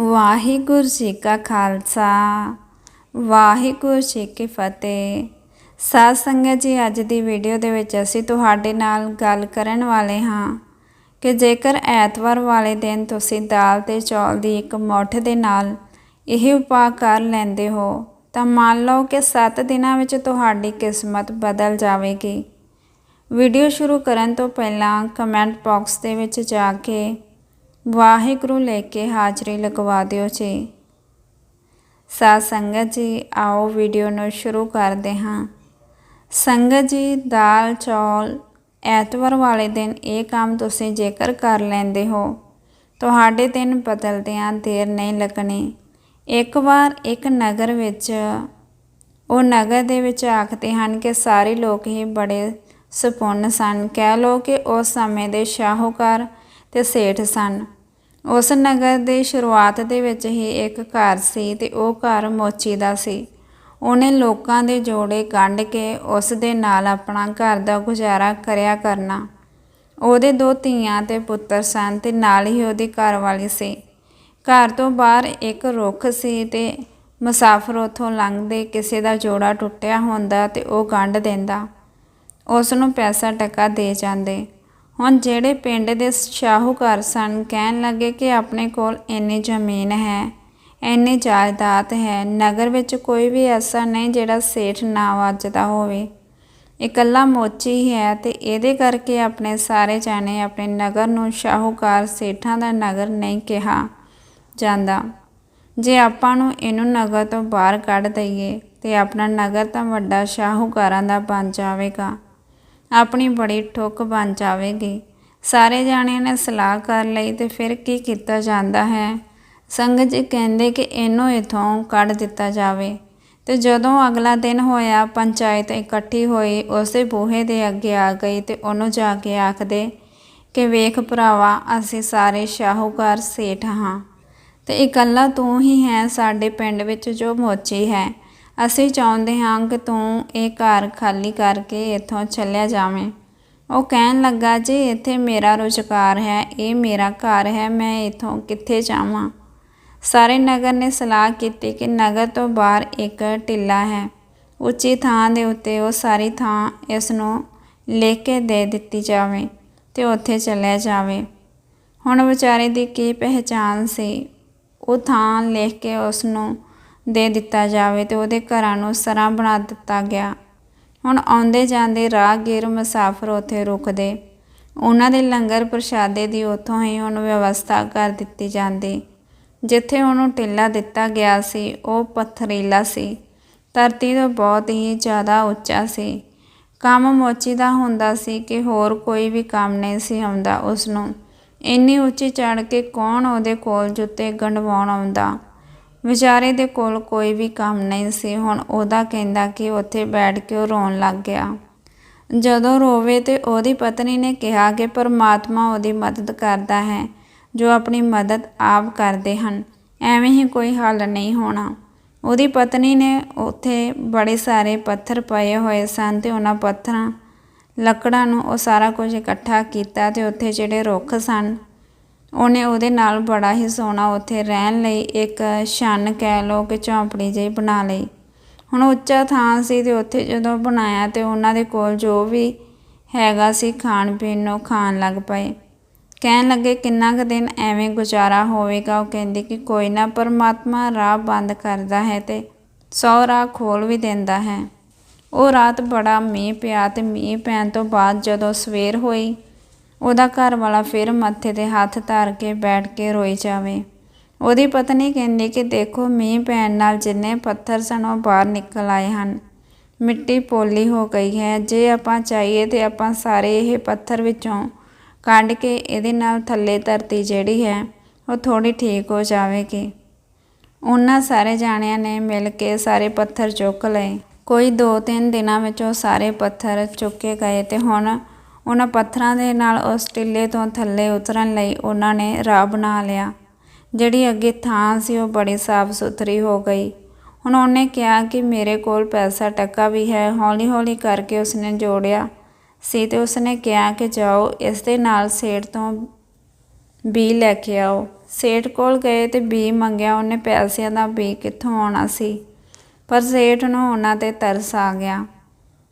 ਵਾਹਿਗੁਰੂ ਜੀ ਕਾ ਖਾਲਸਾ, ਵਾਹਿਗੁਰੂ ਜੀ ਕੀ ਫਤਿਹ। ਸਾਧ ਸੰਗਤ ਜੀ, ਅੱਜ ਦੀ ਵੀਡੀਓ ਦੇ ਵਿੱਚ ਅਸੀਂ ਤੁਹਾਡੇ ਨਾਲ ਗੱਲ ਕਰਨ ਵਾਲੇ ਹਾਂ ਕਿ ਜੇਕਰ ਐਤਵਾਰ ਵਾਲੇ ਦਿਨ ਤੁਸੀਂ ਦਾਲ ਤੇ ਚੌਲ ਦੀ ਇੱਕ ਮੁੱਠ ਦੇ ਨਾਲ ਇਹ ਉਪਾਅ ਕਰ ਲੈਂਦੇ ਹੋ, ਤਾਂ ਮੰਨ ਲਓ ਕਿ 7 ਦਿਨਾਂ ਵਿੱਚ ਤੁਹਾਡੀ ਕਿਸਮਤ ਬਦਲ ਜਾਵੇਗੀ। ਵੀਡੀਓ ਸ਼ੁਰੂ ਕਰਨ ਤੋਂ ਪਹਿਲਾਂ ਕਮੈਂਟ ਬਾਕਸ ਦੇ ਵਿੱਚ ਜਾ ਕੇ ਵਾਹਿਗੁਰੂ ਲੈ ਕੇ ਹਾਜ਼ਰੀ ਲਗਵਾ ਦਿਓ ਜੀ। ਸਾਧ ਸੰਗਤ ਜੀ, ਆਓ ਵੀਡੀਓ ਨੂੰ ਸ਼ੁਰੂ ਕਰਦੇ ਹਾਂ। ਸੰਗਤ ਜੀ, ਦਾਲ, ਚੌਲ ਐਤਵਾਰ ਵਾਲੇ ਦਿਨ ਇਹ ਕੰਮ ਤੁਸੀਂ ਜੇਕਰ ਕਰ ਲੈਂਦੇ ਹੋ, ਤੁਹਾਡੇ ਦਿਨ ਬਦਲਦਿਆਂ ਦੇਰ ਨਹੀਂ ਲੱਗਣੀ। ਇੱਕ ਵਾਰ ਇੱਕ ਨਗਰ ਵਿੱਚ, ਉਹ ਨਗਰ ਦੇ ਵਿੱਚ ਆਖਦੇ ਹਨ ਕਿ ਸਾਰੇ ਲੋਕ ਹੀ ਬੜੇ ਸੁਪੁੰਨ ਸਨ। ਕਹਿ ਲੋ ਕਿ ਉਸ ਸਮੇਂ ਦੇ ਸ਼ਾਹੂਕਾਰ ਤੇ ਸੇਠ ਸਨ। ਉਸ ਨਗਰ ਦੇ ਸ਼ੁਰੂਆਤ ਦੇ ਵਿੱਚ ਹੀ ਇੱਕ ਘਰ ਸੀ ਤੇ ਉਹ ਘਰ ਮੋਚੀ ਦਾ ਸੀ। ਉਹਨੇ ਲੋਕਾਂ ਦੇ ਜੋੜੇ ਗੰਢ ਕੇ ਉਸ ਦੇ ਨਾਲ ਆਪਣਾ ਘਰ ਦਾ ਗੁਜ਼ਾਰਾ ਕਰਿਆ ਕਰਨਾ। ਉਹਦੇ ਦੋ ਧੀਆਂ ਤੇ ਪੁੱਤਰ ਸਨ ਤੇ ਨਾਲ ਹੀ ਉਹਦੀ ਘਰਵਾਲੀ ਸੀ। ਘਰ ਤੋਂ ਬਾਹਰ ਇੱਕ ਰੁੱਖ ਸੀ ਤੇ ਮੁਸਾਫਰ ਉਥੋਂ ਲੰਘਦੇ ਕਿਸੇ ਦਾ ਜੋੜਾ ਟੁੱਟਿਆ ਹੁੰਦਾ ਤੇ ਉਹ ਗੰਢ ਦਿੰਦਾ। ਉਸ ਨੂੰ ਪੈਸਾ ਟਕਾ ਦੇ ਜਾਂਦੇ। ਹੁਣ ਜਿਹੜੇ ਪਿੰਡ ਦੇ ਸ਼ਾਹੂਕਾਰ ਸਨ, ਕਹਿਣ ਲੱਗੇ ਕਿ ਆਪਣੇ ਕੋਲ ਇੰਨੀ ਜ਼ਮੀਨ ਹੈ, ਇੰਨੀ ਜਾਇਦਾਦ ਹੈ, ਨਗਰ ਵਿੱਚ ਕੋਈ ਵੀ ਐਸਾ ਨਹੀਂ ਜਿਹੜਾ ਸੇਠ ਨਾ ਵੱਜਦਾ ਹੋਵੇ। ਇਕੱਲਾ ਮੋਚੀ ਹੈ ਤੇ ਇਹਦੇ ਕਰਕੇ ਆਪਣੇ ਸਾਰੇ ਜਾਣੇ ਆਪਣੇ ਨਗਰ ਨੂੰ ਸ਼ਾਹੂਕਾਰ ਸੇਠਾਂ ਦਾ ਨਗਰ ਨਹੀਂ ਕਿਹਾ ਜਾਂਦਾ। ਜੇ ਆਪਾਂ ਨੂੰ ਇਹਨੂੰ ਨਗਰ ਤੋਂ ਬਾਹਰ ਕੱਢ ਦਈਏ ਤੇ ਆਪਣਾ ਨਗਰ ਤਾਂ ਵੱਡਾ ਸ਼ਾਹੂਕਾਰਾਂ ਦਾ ਬਣ ਜਾਵੇਗਾ। ਆਪਣੀ ਬੜੀ ਠੁੱਕ ਬਣ ਜਾਵੇਗੀ। ਸਾਰੇ ਜਾਣਿਆਂ ਨੇ ਸਲਾਹ ਕਰ ਲਈ ਤੇ ਫਿਰ ਕੀ ਕੀਤਾ ਜਾਂਦਾ ਹੈ? ਸੰਗਤ ਜੀ ਕਹਿੰਦੇ ਕਿ ਇਹਨੂੰ ਇਥੋਂ ਕੱਢ ਦਿੱਤਾ ਜਾਵੇ। ਤੇ ਜਦੋਂ ਅਗਲਾ ਦਿਨ ਹੋਇਆ, ਪੰਚਾਇਤ ਇਕੱਠੀ ਹੋਈ, ਉਸੇ ਬੂਹੇ ਦੇ ਅੱਗੇ ਆ ਗਈ ਤੇ ਉਹਨੂੰ ਜਾ ਕੇ ਆਖਦੇ ਕਿ ਵੇਖ ਭਰਾਵਾ, ਅਸੀਂ ਸਾਰੇ ਸ਼ਾਹੂਕਾਰ ਸੇਠ ਹਾਂ। ਤੇ ਇਕੱਲਾ ਤੂੰ ਹੀ ਹੈ ਸਾਡੇ ਪਿੰਡ ਵਿੱਚ ਜੋ ਮੋਚੀ ਹੈ। ਅਸੀਂ ਚਾਹੁੰਦੇ ਹਾਂ ਕਿ ਤੂੰ ਇਹ ਘਰ ਖਾਲੀ ਕਰਕੇ ਇੱਥੋਂ ਚੱਲਿਆ ਜਾਵੇਂ। ਉਹ ਕਹਿਣ ਲੱਗਾ, ਜੀ ਇੱਥੇ ਮੇਰਾ ਰੁਜ਼ਗਾਰ ਹੈ, ਇਹ ਮੇਰਾ ਘਰ ਹੈ, ਮੈਂ ਇੱਥੋਂ ਕਿੱਥੇ ਜਾਵਾਂ? ਸਾਰੇ ਨਗਰ ਨੇ ਸਲਾਹ ਕੀਤੀ ਕਿ ਨਗਰ ਤੋਂ ਬਾਹਰ ਇੱਕ ਟਿੱਲਾ ਹੈ। ਉੱਚੀ ਥਾਂ ਦੇ ਉੱਤੇ ਉਹ ਸਾਰੀ ਥਾਂ ਇਸ ਨੂੰ ਲਿਖ ਕੇ ਦੇ ਦਿੱਤੀ ਜਾਵੇ ਤੇ ਉੱਥੇ ਚੱਲਿਆ ਜਾਵੇ। ਹੁਣ ਵਿਚਾਰੇ ਦੀ ਕੀ ਪਹਿਚਾਨ ਸੀ? ਉਹ ਥਾਂ ਲਿਖ ਕੇ ਉਸ ਨੂੰ ਦੇ ਦਿੱਤਾ ਜਾਵੇ ਤੇ ਉਹਦੇ ਘਰਾਂ ਨੂੰ ਸਰਾਂ ਬਣਾ ਦਿੱਤਾ ਗਿਆ। ਹੁਣ ਆਉਂਦੇ ਜਾਂਦੇ ਰਾਹਗੀਰ ਮੁਸਾਫਰ ਉੱਥੇ ਰੁਕਦੇ। ਉਹਨਾਂ ਦੇ ਲੰਗਰ ਪ੍ਰਸ਼ਾਦੇ ਦੀ ਉੱਥੋਂ ਹੀ ਹੁਣ ਵਿਵਸਥਾ ਕਰ ਦਿੱਤੀ ਜਾਂਦੀ। ਜਿੱਥੇ ਉਹਨੂੰ ਟਿੱਲਾ ਦਿੱਤਾ ਗਿਆ ਸੀ, ਉਹ ਪੱਥਰੀਲਾ ਸੀ। ਧਰਤੀ ਤੋਂ ਬਹੁਤ ਹੀ ਜ਼ਿਆਦਾ ਉੱਚਾ ਸੀ। ਕੰਮ ਮੋਚੀ ਦਾ ਹੁੰਦਾ ਸੀ ਕਿ ਹੋਰ ਕੋਈ ਵੀ ਕੰਮ ਨਹੀਂ ਸੀ ਆਉਂਦਾ ਉਸ ਨੂੰ ਇੰਨੀ ਉੱਚੀ ਚੜ ਕੇ ਕੌਣ ਉਹਦੇ ਕੋਲ ਜੁੱਤੇ ਗੰਢਵਾਉਣ ਆਉਂਦਾ? ਵਿਚਾਰੇ ਦੇ ਕੋਲ ਕੋਈ ਵੀ ਕੰਮ ਨਹੀਂ ਸੀ। ਹੁਣ ਉਹਦਾ ਕਹਿੰਦਾ ਕਿ ਉੱਥੇ ਬੈਠ ਕੇ ਉਹ ਰੋਣ ਲੱਗ ਗਿਆ। ਜਦੋਂ ਰੋਵੇ ਤੇ ਉਹਦੀ ਪਤਨੀ ਨੇ ਕਿਹਾ ਕਿ ਪਰਮਾਤਮਾ ਉਹਦੀ ਮਦਦ ਕਰਦਾ ਹੈ, ਜੋ ਆਪਣੀ ਮਦਦ ਆਪ ਕਰਦੇ ਹਨ। ਐਵੇਂ ਹੀ ਕੋਈ ਹੱਲ ਨਹੀਂ ਹੋਣਾ। ਉਹਦੀ ਪਤਨੀ ਨੇ ਉੱਥੇ ਬੜੇ ਸਾਰੇ ਪੱਥਰ ਪਏ ਹੋਏ ਸਨ ਤੇ ਉਹਨਾਂ ਪੱਥਰਾਂ, ਲੱਕੜਾਂ ਨੂੰ ਉਹ ਸਾਰਾ ਕੁਝ ਇਕੱਠਾ ਕੀਤਾ ਤੇ ਉੱਥੇ ਜਿਹੜੇ ਰੁੱਖ ਸਨ ਉਹਨੇ ਉਹਦੇ ਨਾਲ ਬੜਾ ਹੀ ਸੋਹਣਾ ਉੱਥੇ ਰਹਿਣ ਲਈ, ਇੱਕ ਛੰਨ ਕਹਿ ਲੋ ਕਿ ਝੌਂਪੜੀ ਜਿਹੀ ਬਣਾ ਲਈ। ਹੁਣ ਉੱਚਾ ਥਾਂ ਸੀ ਤੇ ਉੱਥੇ ਜਦੋਂ ਬਣਾਇਆ ਤੇ ਉਹਨਾਂ ਦੇ ਕੋਲ ਜੋ ਵੀ ਹੈਗਾ ਸੀ ਖਾਣ ਪੀਣ ਨੂੰ ਖਾਣ ਲੱਗ ਪਏ। ਕਹਿਣ ਲੱਗੇ, ਕਿੰਨਾ ਕੁ ਦਿਨ ਐਵੇਂ ਗੁਜ਼ਾਰਾ ਹੋਵੇਗਾ? ਉਹ ਕਹਿੰਦੀ ਕਿ ਕੋਈ ਨਾ, ਪਰਮਾਤਮਾ ਰਾਹ ਬੰਦ ਕਰਦਾ ਹੈ ਤੇ ਸੌ ਰਾਹ ਖੋਲ ਵੀ ਦਿੰਦਾ ਹੈ। ਉਹ ਰਾਤ ਬੜਾ ਮੀਂਹ ਪਿਆ ਤੇ ਮੀਂਹ ਪੈਣ ਤੋਂ ਬਾਅਦ ਜਦੋਂ ਸਵੇਰ ਹੋਈ ਉਹਦਾ ਘਰ ਵਾਲਾ ਫਿਰ ਮੱਥੇ ਤੇ ਹੱਥ ਧਾਰ ਕੇ ਬੈਠ ਕੇ ਰੋਈ ਜਾਵੇ। ਉਹਦੀ ਪਤਨੀ ਕਹਿੰਦੀ ਕਿ ਦੇਖੋ, ਮੀਂਹ ਪੈਣ ਨਾਲ ਜਿੰਨੇ ਪੱਥਰ ਸਨ, ਉਹ ਬਾਹਰ ਨਿਕਲ ਆਏ ਹਨ। ਮਿੱਟੀ ਪੋਲੀ ਹੋ ਗਈ ਹੈ। ਜੇ ਆਪਾਂ ਚਾਹੀਏ ਤੇ ਆਪਾਂ ਸਾਰੇ ਇਹ ਪੱਥਰ ਵਿੱਚੋਂ ਕੱਢ ਕੇ ਇਹਦੇ ਨਾਲ ਥੱਲੇ ਧਰਤੀ ਜਿਹੜੀ ਹੈ, ਉਹ ਥੋੜੀ ਠੀਕ ਹੋ ਜਾਵੇਗੀ। ਉਹਨਾਂ ਸਾਰੇ ਜਾਣਿਆਂ ਨੇ ਮਿਲ ਕੇ ਸਾਰੇ ਪੱਥਰ ਚੁੱਕ ਲਏ। ਕੋਈ 2-3 ਦਿਨਾਂ ਵਿੱਚ ਉਹ ਸਾਰੇ ਪੱਥਰ ਚੁੱਕੇ ਗਏ ਤੇ ਹੁਣ ਉਹਨਾਂ ਪੱਥਰਾਂ ਦੇ ਨਾਲ ਉਸ ਟਿੱਲੇ ਤੋਂ ਥੱਲੇ ਉਤਰਨ ਲਈ ਉਹਨਾਂ ਨੇ ਰਾਹ ਬਣਾ ਲਿਆ। ਜਿਹੜੀ ਅੱਗੇ ਥਾਂ ਸੀ ਉਹ ਬੜੀ ਸਾਫ਼ ਸੁਥਰੀ ਹੋ ਗਈ। ਹੁਣ ਉਹਨੇ ਕਿਹਾ ਕਿ ਮੇਰੇ ਕੋਲ ਪੈਸਾ ਟੱਕਾ ਵੀ ਹੈ ਹੌਲੀ ਹੌਲੀ ਕਰਕੇ ਉਸਨੇ ਜੋੜਿਆ। ਸੀ ਤੇ ਉਸਨੇ ਕਿਹਾ ਕਿ ਜਾਓ, ਇਸ ਦੇ ਨਾਲ ਸੇਠ ਤੋਂ ਬੀ ਲੈ ਕੇ ਆਓ। ਸੇਠ ਕੋਲ ਗਏ ਤੇ ਬੀ ਮੰਗਿਆ ਉਹਨੇ ਪੈਸਿਆਂ ਦਾ ਬੀ ਕਿੱਥੋਂ ਆਉਣਾ ਸੀ। ਪਰ ਸੇਠ ਨੂੰ ਉਹਨਾਂ ਤੇ ਤਰਸ ਆ ਗਿਆ।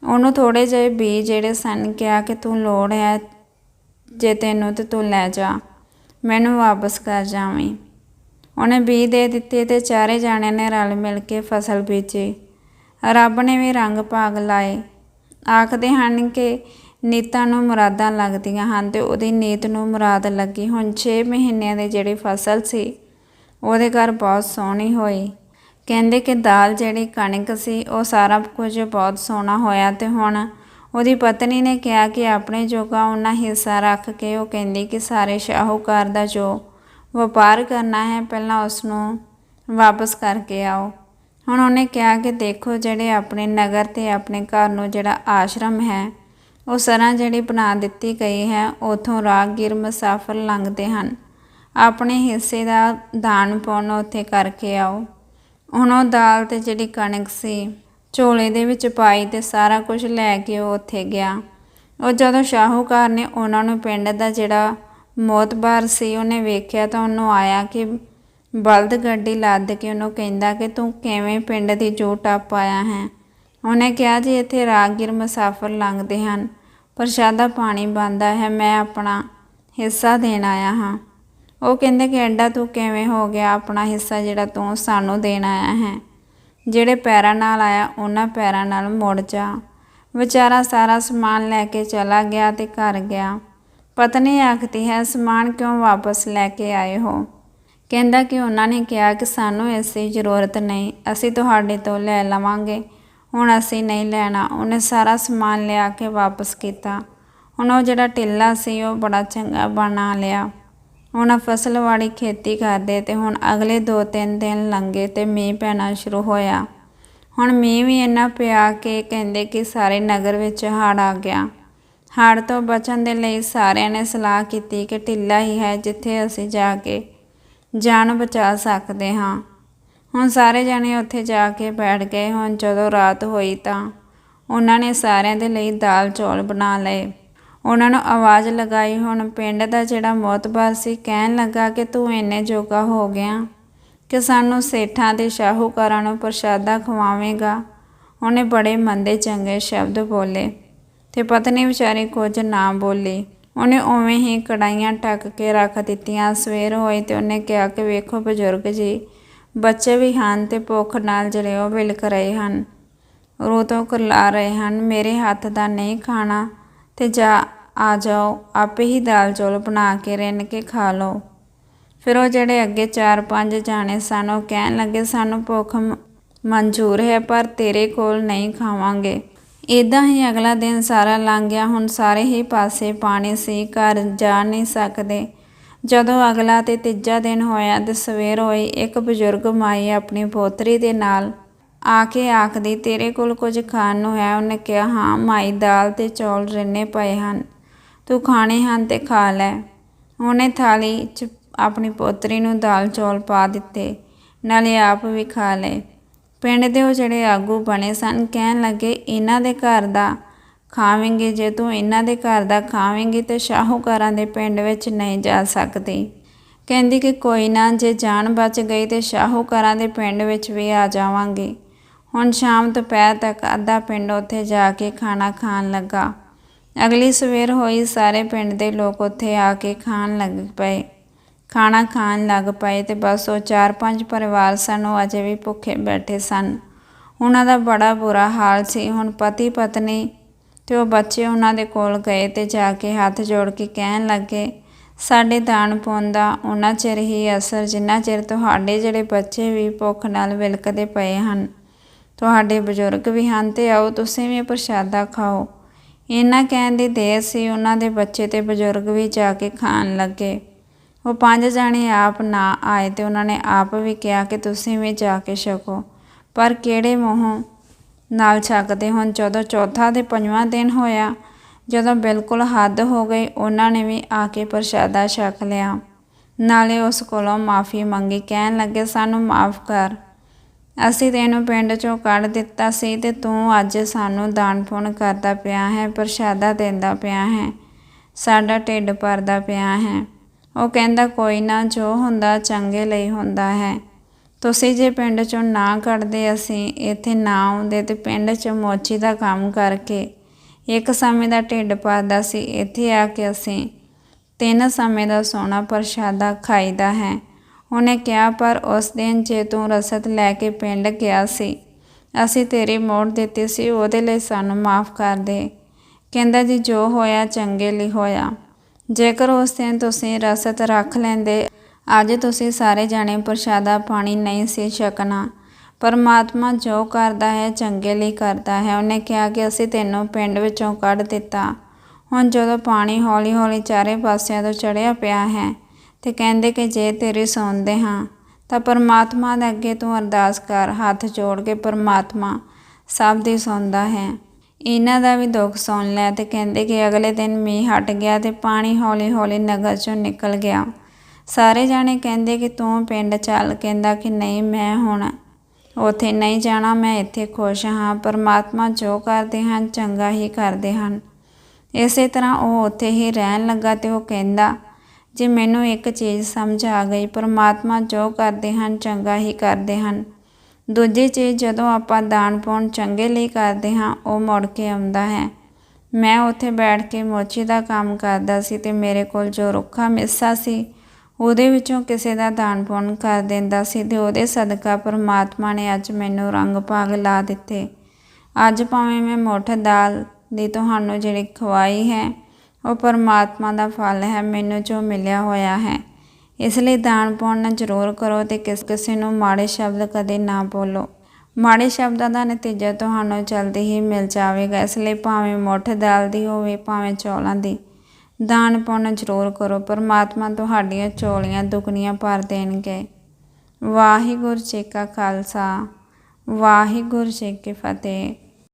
ਉਹਨੂੰ ਥੋੜੇ ਜਿਹੇ ਬੀ ਜਿਹੜੇ ਸਨ ਕਿਹਾ ਕਿ ਤੂੰ ਲੋੜ ਹੈ, ਜੇ ਤੈਨੂੰ ਤੇ ਤੂੰ ਲੈ ਜਾ, ਮੈਨੂੰ ਵਾਪਸ ਕਰ ਜਾਵੀਂ। ਉਹਨੇ ਬੀ ਦੇ ਦਿੱਤੇ ਤੇ ਚਾਰੇ ਜਾਣਿਆਂ ਨੇ ਰਲ ਮਿਲ ਕੇ ਫਸਲ ਬੀਜੀ। ਰੱਬ ਨੇ ਵੀ ਰੰਗ ਭਾਗ ਲਾਏ। ਆਖਦੇ ਹਨ ਕਿ ਨੀਤਾਂ ਨੂੰ ਮੁਰਾਦਾਂ ਲੱਗਦੀਆਂ ਹਨ ਤੇ ਉਹਦੀ ਨੀਤ ਨੂੰ ਮੁਰਾਦ ਲੱਗੀ। ਹੁਣ 6 ਮਹੀਨਿਆਂ ਦੀ ਜਿਹੜੀ ਫਸਲ ਸੀ, ਉਹਦੇ ਘਰ ਬਹੁਤ ਸੋਹਣੀ ਹੋਈ। ਕਹਿੰਦੇ ਕਿ ਦਾਲ ਜਿਹੜੀ ਕਣਕ ਸੀ, ਉਹ ਸਾਰਾ ਕੁਝ ਬਹੁਤ ਸੋਹਣਾ ਹੋਇਆ ਤੇ ਹੁਣ ਉਹਦੀ ਪਤਨੀ ਨੇ ਕਿਹਾ ਕਿ ਆਪਣੇ ਜੋਗਾ ਉਹਨਾਂ ਹਿੱਸਾ ਰੱਖ ਕੇ ਉਹ ਕਹਿੰਦੀ ਕਿ ਸਾਰੇ ਸ਼ਾਹੂਕਾਰ ਦਾ ਜੋ ਵਪਾਰ ਕਰਨਾ ਹੈ, ਪਹਿਲਾਂ ਉਸ ਨੂੰ ਵਾਪਸ ਕਰਕੇ ਆਓ। ਹੁਣ ਉਹਨੇ ਕਿਹਾ ਕਿ ਦੇਖੋ ਜਿਹੜੇ ਆਪਣੇ ਨਗਰ ਤੇ ਆਪਣੇ ਘਰ ਨੂੰ ਜਿਹੜਾ ਆਸ਼ਰਮ ਹੈ, ਉਹ ਸਰਾਂ ਜਿਹੜੀ ਬਣਾ ਦਿੱਤੀ ਗਈ ਹੈ, ਉਥੋਂ ਰਾਹਗੀਰ ਮੁਸਾਫਰ ਲੰਘਦੇ ਹਨ। ਆਪਣੇ ਹਿੱਸੇ ਦਾ ਦਾਨ ਪੁੰਨ ਉੱਥੇ ਕਰਕੇ ਆਓ। ਹੁਣ ਉਹ ਦਾਲ ਤੇ ਜਿਹੜੀ ਕਣਕ ਸੀ, ਝੋਲੇ ਦੇ ਵਿੱਚ ਪਾਈ ਤੇ ਸਾਰਾ ਕੁਝ ਲੈ ਕੇ ਉਹ ਉੱਥੇ ਗਿਆ। ਉਹ ਜਦੋਂ ਸ਼ਾਹੂਕਾਰ ਨੇ ਉਹਨਾਂ ਨੂੰ ਪਿੰਡ ਦਾ ਜਿਹੜਾ ਮੋਤਬਾਰ ਸੀ, ਉਹਨੇ ਵੇਖਿਆ ਤਾਂ ਉਹਨੂੰ ਆਇਆ ਕਿ ਬਲਦ ਗੱਡੀ ਲੱਦ ਕੇ ਉਹਨੂੰ ਕਹਿੰਦਾ ਕਿ ਤੂੰ ਕਿਵੇਂ ਪਿੰਡ ਦੀ ਜੋ ਟੱਪ ਆਇਆ ਹੈ? ਉਹਨੇ ਕਿਹਾ, ਜੀ, ਇੱਥੇ ਰਾਗੀਰ ਮੁਸਾਫਰ ਲੰਘਦੇ ਹਨ। ਪ੍ਰਸ਼ਾਦਾ ਪਾਣੀ ਬੰਦਾ ਹੈ, ਮੈਂ ਆਪਣਾ ਹਿੱਸਾ ਦੇਣ ਆਇਆ ਹਾਂ। ਉਹ ਕਹਿੰਦੇ ਕਿ ਐਡਾ ਤੂੰ ਕਿਵੇਂ ਹੋ ਗਿਆ? ਆਪਣਾ ਹਿੱਸਾ ਜਿਹੜਾ ਤੂੰ ਸਾਨੂੰ ਦੇਣ ਆਇਆ ਹੈ। ਜਿਹੜੇ ਪੈਰਾਂ ਨਾਲ ਆਇਆ, ਉਹਨਾਂ ਪੈਰਾਂ ਨਾਲ ਮੁੜ ਜਾ। ਵਿਚਾਰਾ ਸਾਰਾ ਸਮਾਨ ਲੈ ਕੇ ਚਲਾ ਗਿਆ ਤੇ ਘਰ ਗਿਆ। ਪਤਨੀ ਆਖਦੀ ਹੈ, ਸਮਾਨ ਕਿਉਂ ਵਾਪਸ ਲੈ ਕੇ ਆਏ ਹੋ? ਕਹਿੰਦਾ ਕਿ ਉਹਨਾਂ ਨੇ ਕਿਹਾ ਕਿ ਸਾਨੂੰ ਇਸ ਦੀ ਜ਼ਰੂਰਤ ਨਹੀਂ। ਅਸੀਂ ਤੁਹਾਡੇ ਤੋਂ ਲੈ ਲਵਾਂਗੇ। ਹੁਣ ਅਸੀਂ ਨਹੀਂ ਲੈਣਾ। ਉਹਨੇ ਸਾਰਾ ਸਮਾਨ ਲਿਆ ਕੇ ਵਾਪਸ ਕੀਤਾ। ਹੁਣ ਉਹ ਜਿਹੜਾ ਟਿੱਲਾ ਸੀ, ਉਹ ਬੜਾ ਚੰਗਾ ਬਣਾ ਲਿਆ। ਉਹਨਾਂ ਫਸਲ ਵਾਲੀ ਖੇਤੀ ਕਰਦੇ ਤੇ ਹੁਣ ਅਗਲੇ 2-3 ਦਿਨ ਲੰਘੇ ਤੇ ਮੀਂਹ ਪੈਣਾ ਸ਼ੁਰੂ ਹੋਇਆ। ਹੁਣ ਮੀਂਹ ਵੀ ਇੰਨਾ ਪਿਆ ਕਿ ਕਹਿੰਦੇ ਕਿ ਸਾਰੇ ਨਗਰ ਵਿੱਚ ਹੜ੍ਹ ਆ ਗਿਆ। ਹੜ੍ਹ ਤੋਂ ਬਚਣ ਦੇ ਲਈ ਸਾਰਿਆਂ ਨੇ ਸਲਾਹ ਕੀਤੀ ਕਿ ਟਿੱਲਾ ਹੀ ਹੈ ਜਿੱਥੇ ਅਸੀਂ ਜਾ ਕੇ ਜਾਨ ਬਚਾ ਸਕਦੇ ਹਾਂ। ਹੁਣ ਸਾਰੇ ਜਣੇ ਉੱਥੇ ਜਾ ਕੇ ਬੈਠ ਗਏ, ਹੁਣ ਜਦੋਂ ਰਾਤ ਹੋਈ ਤਾਂ ਉਹਨਾਂ ਨੇ ਸਾਰਿਆਂ ਦੇ ਲਈ ਦਾਲ ਚੌਲ ਬਣਾ ਲਏ। ਉਹਨਾਂ ਨੂੰ ਆਵਾਜ਼ ਲਗਾਈ, ਹੁਣ ਪਿੰਡ ਦਾ ਜਿਹੜਾ ਮੋਤਬਾਰ ਸੀ, ਕਹਿਣ ਲੱਗਾ ਕਿ ਤੂੰ ਇੰਨੇ ਜੋਗਾ ਹੋ ਗਿਆ ਕਿ ਸਾਨੂੰ ਸੇਠਾਂ ਤੇ ਸ਼ਾਹੂਕਾਰਾਂ ਨੂੰ ਪ੍ਰਸ਼ਾਦਾ ਖਵਾਵੇਂਗਾ। ਉਹਨੇ ਬੜੇ ਮੰਦੇ, ਚੰਗੇ ਸ਼ਬਦ ਬੋਲੇ ਤੇ ਪਤਨੀ ਵਿਚਾਰੀ ਕੁਝ ਨਾ ਬੋਲੀ। ਉਹਨੇ ਉਵੇਂ ਹੀ ਕੜਾਈਆਂ ਟੱਕ ਕੇ ਰੱਖ ਦਿੱਤੀਆਂ। ਸਵੇਰ ਹੋਈ ਤੇ ਉਹਨੇ ਕਿਹਾ ਕਿ, ਵੇਖੋ ਬਜ਼ੁਰਗ ਜੀ, ਬੱਚੇ ਵੀ ਹਨ ਤੇ ਭੁੱਖ ਨਾਲ ਜਿਹੜੇ ਉਹ ਵਿਲਕ ਰਹੇ ਹਨ। ਰੋ ਤੋਂ ਕਰਲਾ ਰਹੇ ਹਨ। ਮੇਰੇ ਹੱਥ ਦਾ ਨਹੀਂ ਖਾਣਾ। ਤੇ ਜਾ ਆ ਜਾਓ, ਆਪੇ ਹੀ ਦਾਲ ਚੌਲ ਬਣਾ ਕੇ ਰਿੰਨ ਕੇ ਖਾ ਲਓ। ਫਿਰ ਉਹ ਜਿਹੜੇ ਅੱਗੇ ਚਾਰ ਪੰਜ ਜਾਣੇ ਸਨ, ਉਹ ਕਹਿਣ ਲੱਗੇ, ਸਾਨੂੰ ਭੁੱਖ ਮਨਜ਼ੂਰ ਹੈ, ਪਰ ਤੇਰੇ ਕੋਲ ਨਹੀਂ ਖਾਵਾਂਗੇ। ਇਦਾਂ ਹੀ ਅਗਲਾ ਦਿਨ ਸਾਰਾ ਲੰਘ ਗਿਆ। ਹੁਣ ਸਾਰੇ ਹੀ ਪਾਸੇ ਪਾਣੀ ਸੀ, ਘਰ ਜਾ ਨਹੀਂ ਸਕਦੇ। ਜਦੋਂ ਅਗਲਾ ਤੇ ਤੀਜਾ ਦਿਨ ਹੋਇਆ, ਤੇ ਸਵੇਰ ਹੋਈ, ਇੱਕ ਬਜ਼ੁਰਗ ਮਾਈ ਆਪਣੀ ਪੋਤਰੀ ਦੇ ਨਾਲ ਆ ਕੇ ਆਖਦੀ, ਤੇਰੇ ਕੋਲ ਕੁਝ ਖਾਣ ਨੂੰ ਹੈ? ਉਹਨੇ ਕਿਹਾ, ਹਾਂ, ਮਾਈ ਦਾਲ ਤੇ ਚੌਲ ਰਿੰਨੇ ਪਏ ਹਨ। ਤੂੰ ਖਾਣੇ ਹਨ ਤੇ ਖਾ ਲੈ। ਉਹਨੇ ਥਾਲੀ 'ਚ ਆਪਣੀ ਪੋਤਰੀ ਨੂੰ ਦਾਲ ਚੌਲ ਪਾ ਦਿੱਤੇ, ਨਾਲੇ ਆਪ ਵੀ ਖਾ ਲਏ। ਪਿੰਡ ਦੇ ਉਹ ਜਿਹੜੇ ਆਗੂ ਬਣੇ ਸਨ, ਕਹਿਣ ਲੱਗੇ, ਇਹਨਾਂ ਦੇ ਘਰ ਦਾ ਖਾਵੇਂਗੇ, ਜੇ ਤੂੰ ਇਹਨਾਂ ਦੇ ਘਰ ਦਾ ਖਾਵੇਂਗੀ ਤੇ ਸ਼ਾਹੂਕਾਰਾਂ ਦੇ ਪਿੰਡ ਵਿੱਚ ਨਹੀਂ ਜਾ ਸਕਦੀ। ਕਹਿੰਦੀ ਕਿ ਕੋਈ ਨਾ, ਜੇ ਜਾਨ ਬਚ ਗਈ ਤੇ ਸ਼ਾਹੂਕਾਰਾਂ ਦੇ ਪਿੰਡ ਵਿੱਚ ਵੀ ਆ ਜਾਵਾਂਗੇ। ਹੁਣ ਸ਼ਾਮ ਦੁਪਹਿਰ ਤੱਕ ਅੱਧਾ ਪਿੰਡ ਉੱਥੇ ਜਾ ਕੇ ਖਾਣਾ ਖਾਣ ਲੱਗਾ। ਅਗਲੀ ਸਵੇਰ ਹੋਈ ਸਾਰੇ ਪਿੰਡ ਦੇ ਲੋਕ ਉੱਥੇ ਆ ਕੇ ਖਾਣ ਲੱਗ ਪਏ। ਖਾਣਾ ਖਾਣ ਲੱਗ ਪਏ ਤੇ ਬਸ ਉਹ ਚਾਰ ਪੰਜ ਪਰਿਵਾਰ ਸਨ, ਉਹ ਅਜੇ ਵੀ ਭੁੱਖੇ ਬੈਠੇ ਸਨ। ਉਹਨਾਂ ਦਾ ਬੜਾ ਬੁਰਾ ਹਾਲ ਸੀ। ਹੁਣ ਪਤੀ ਪਤਨੀ ਤੇ ਉਹ ਬੱਚੇ ਉਹਨਾਂ ਦੇ ਕੋਲ ਗਏ ਤੇ ਜਾ ਕੇ ਹੱਥ ਜੋੜ ਕੇ ਕਹਿਣ ਲੱਗੇ, ਸਾਡੇ ਦਾਨ ਪੁੰਨ ਦਾ ਉਹਨਾਂ ਚਿਰ ਹੀ ਅਸਰ, ਜਿੰਨਾ ਚਿਰ ਤੁਹਾਡੇ ਜਿਹੜੇ ਬੱਚੇ ਵੀ ਭੁੱਖ ਨਾਲ ਵਿਲਕਦੇ ਪਏ ਹਨ। ਤੁਹਾਡੇ ਬਜ਼ੁਰਗ ਵੀ ਹਨ ਤੇ ਆਓ ਤੁਸੀਂ ਵੀ ਪ੍ਰਸ਼ਾਦਾ ਖਾਓ। ਇਹਨਾਂ ਕਹਿਣ ਦੀ ਦੇਰ ਸੀ, ਉਹਨਾਂ ਦੇ ਬੱਚੇ ਤੇ ਬਜ਼ੁਰਗ ਵੀ ਜਾ ਕੇ ਖਾਣ ਲੱਗੇ। ਉਹ ਪੰਜ ਜਾਣੇ ਆਪ ਨਾ ਆਏ ਤੇ ਉਹਨਾਂ ਨੇ ਆਪ ਵੀ ਕਿਹਾ ਕਿ ਤੁਸੀਂ ਵੀ ਜਾ ਕੇ ਛਕੋ। ਪਰ ਕਿਹੜੇ ਮੂੰਹੋਂ ਨਾਲ ਛਕਦੇ ਹੁਣ? ਜਦੋਂ ਚੌਥਾ ਤੇ ਪੰਜਵਾਂ ਦਿਨ ਹੋਇਆ, ਜਦੋਂ ਬਿਲਕੁਲ ਹੱਦ ਹੋ ਗਈ, ਉਹਨਾਂ ਨੇ ਵੀ ਆ ਕੇ ਪ੍ਰਸ਼ਾਦਾ ਛਕ ਲਿਆ। ਨਾਲੇ ਉਸ ਕੋਲੋਂ ਮਾਫੀ ਮੰਗੀ। ਕਹਿਣ ਲੱਗੇ, ਸਾਨੂੰ ਮਾਫ ਕਰ। ਅਸੀਂ ਤੈਨੂੰ ਪਿੰਡ ਚੋਂ ਕੱਢ ਦਿੱਤਾ ਸੀ ਤੇ ਤੂੰ ਅੱਜ ਸਾਨੂੰ ਦਾਨ ਪੁੰਨ ਕਰਦਾ ਪਿਆ ਹੈ, ਪ੍ਰਸ਼ਾਦਾ ਦਿੰਦਾ ਪਿਆ ਹੈ, ਸਾਡਾ ਢਿੱਡ ਭਰਦਾ ਪਿਆ ਹੈ। ਉਹ ਕਹਿੰਦਾ, ਕੋਈ ਨਾ, ਜੋ ਹੁੰਦਾ ਚੰਗੇ ਲਈ ਹੁੰਦਾ ਹੈ। ਤੁਸੀਂ ਜੇ ਪਿੰਡ ਚੋਂ ਨਾ ਕੱਢਦੇ ਅਸੀਂ, ਇੱਥੇ ਨਾ ਆਉਂਦੇ ਤੇ ਪਿੰਡ 'ਚ ਮੋਚੀ ਦਾ ਕੰਮ ਕਰਕੇ ਇੱਕ ਸਮੇਂ ਦਾ ਢਿੱਡ ਭਰਦਾ ਸੀ, ਇੱਥੇ ਆ ਕੇ ਅਸੀਂ ਤਿੰਨ ਸਮੇਂ ਦਾ ਸੋਨਾ ਪ੍ਰਸ਼ਾਦਾ ਖਾਈਦਾ ਹੈ। ਉਹਨੇ ਕਿਹਾ, ਪਰ ਉਸ ਦਿਨ ਜੇ ਤੂੰ ਰਸਦ ਲੈ ਕੇ ਪਿੰਡ ਗਿਆ ਸੀ, ਅਸੀਂ ਤੇਰੀ ਮੋੜ ਦਿੱਤੀ ਸੀ, ਉਹਦੇ ਲਈ ਸਾਨੂੰ ਮਾਫ ਕਰ ਦੇ। ਕਹਿੰਦਾ, ਜੀ, ਜੋ ਹੋਇਆ ਚੰਗੇ ਲਈ ਹੋਇਆ। ਜੇਕਰ ਉਸ ਦਿਨ ਤੁਸੀਂ ਰਸਦ ਰੱਖ ਲੈਂਦੇ, ਅੱਜ ਤੁਸੀਂ ਸਾਰੇ ਜਾਣੇ ਪ੍ਰਸ਼ਾਦਾ ਪਾਣੀ ਨਹੀਂ ਸੀ ਛਕਣਾ। ਪਰਮਾਤਮਾ ਜੋ ਕਰਦਾ ਹੈ, ਚੰਗੇ ਲਈ ਕਰਦਾ ਹੈ। ਉਹਨੇ ਕਿਹਾ ਕਿ ਅਸੀਂ ਤੈਨੂੰ ਪਿੰਡ ਵਿੱਚੋਂ ਕੱਢ ਦਿੱਤਾ। ਹੁਣ ਜਦੋਂ ਪਾਣੀ ਹੌਲੀ-ਹੌਲੀ ਚਾਰੇ ਪਾਸਿਆਂ ਤੋਂ ਚੜਿਆ ਪਿਆ ਹੈ ਤੇ ਕਹਿੰਦੇ ਕਿ ਜੇ ਤੇਰੀ ਸੌਂਦੇ ਹਾਂ, ਤਾਂ ਪਰਮਾਤਮਾ ਦੇ ਅੱਗੇ ਤੂੰ ਅਰਦਾਸ ਕਰ, ਹੱਥ ਜੋੜ ਕੇ ਪਰਮਾਤਮਾ ਸਭ ਦੀ ਸੌਂਦਾ ਹੈ। ਇਹਨਾਂ ਦਾ ਵੀ ਦੁੱਖ ਸੁਣ ਲਿਆ ਤੇ ਕਹਿੰਦੇ ਕਿ ਅਗਲੇ ਦਿਨ ਮੀਂਹ ਹਟ ਗਿਆ ਤੇ ਪਾਣੀ ਹੌਲੀ-ਹੌਲੀ ਨਗਰ ਚੋਂ ਨਿਕਲ ਗਿਆ। ਸਾਰੇ ਜਾਣੇ ਕਹਿੰਦੇ ਕਿ ਤੂੰ ਪਿੰਡ ਚੱਲ, ਕਹਿੰਦਾ ਕਿ ਨਹੀਂ ਮੈਂ ਹੁਣ ਉੱਥੇ ਨਹੀਂ ਜਾਣਾ, ਮੈਂ ਇੱਥੇ ਖੁਸ਼ ਹਾਂ। ਪਰਮਾਤਮਾ ਜੋ ਕਰਦੇ ਹਨ, ਚੰਗਾ ਹੀ ਕਰਦੇ ਹਨ। ਇਸੇ ਤਰ੍ਹਾਂ ਉਹ ਉੱਥੇ ਹੀ ਰਹਿਣ ਲੱਗਾ ਤੇ ਉਹ ਕਹਿੰਦਾ ਜੇ ਮੈਨੂੰ ਇੱਕ ਚੀਜ਼ ਸਮਝ ਆ ਗਈ, ਪਰਮਾਤਮਾ ਜੋ ਕਰਦੇ ਹਨ, ਚੰਗਾ ਹੀ ਕਰਦੇ ਹਨ। ਦੂਜੀ ਚੀਜ਼, ਜਦੋਂ ਆਪਾਂ ਦਾਨ ਪਾਉਣ ਚੰਗੇ ਲਈ ਕਰਦੇ ਹਾਂ, ਉਹ ਮੁੜ ਕੇ ਆਉਂਦਾ ਹੈ। ਮੈਂ ਉੱਥੇ ਬੈਠ ਕੇ ਮੋਚੀ ਦਾ ਕੰਮ ਕਰਦਾ ਸੀ ਤੇ ਮੇਰੇ ਕੋਲ ਜੋ ਰੁੱਖਾ ਮਿੱਸਾ ਸੀ, ਉਹਦੇ ਵਿੱਚੋਂ ਕਿਸੇ ਦਾ ਦਾਨ ਪੁੰਨ ਕਰ ਦਿੰਦਾ ਸੀ ਤੇ ਉਹਦੇ ਸਦਕਾ ਪਰਮਾਤਮਾ ਨੇ ਅੱਜ ਮੈਨੂੰ ਰੰਗ ਭਾਗ ਲਾ ਦਿੱਤੇ। ਅੱਜ ਭਾਵੇਂ ਮੈਂ ਮੁੱਠ ਦਾਲ ਦੀ ਤੁਹਾਨੂੰ ਜਿਹੜੀ ਖਵਾਈ ਹੈ ਉਹ ਪਰਮਾਤਮਾ ਦਾ ਫਲ ਹੈ, ਮੈਨੂੰ ਜੋ ਮਿਲਿਆ ਹੋਇਆ ਹੈ। ਇਸ ਲਈ ਦਾਨ ਪੁੰਨ ਜ਼ਰੂਰ ਕਰੋ ਤੇ ਕਿਸ, ਕਿਸੇ ਨੂੰ ਮਾੜੇ ਸ਼ਬਦ ਕਦੇ ਨਾ ਬੋਲੋ। ਮਾੜੇ ਸ਼ਬਦਾਂ ਦਾ ਨਤੀਜਾ ਤੁਹਾਨੂੰ ਜਲਦੀ ਹੀ ਮਿਲ ਜਾਵੇਗਾ। ਇਸ ਲਈ ਭਾਵੇਂ ਮੁੱਠ ਦਾਲ ਦੀ ਹੋਵੇ, ਭਾਵੇਂ ਚੌਲਾਂ ਦੀ, ਦਾਨ ਪੁੰਨ ਜ਼ਰੂਰ ਕਰੋ। ਪਰਮਾਤਮਾ ਤੁਹਾਡੀਆਂ ਝੋਲੀਆਂ ਦੁਗਣੀਆਂ ਭਰ ਦੇਣਗੇ। ਵਾਹਿਗੁਰੂ ਜੀ ਕਾ ਖਾਲਸਾ, ਵਾਹਿਗੁਰੂ ਜੀ ਕੀ ਫਤਿਹ।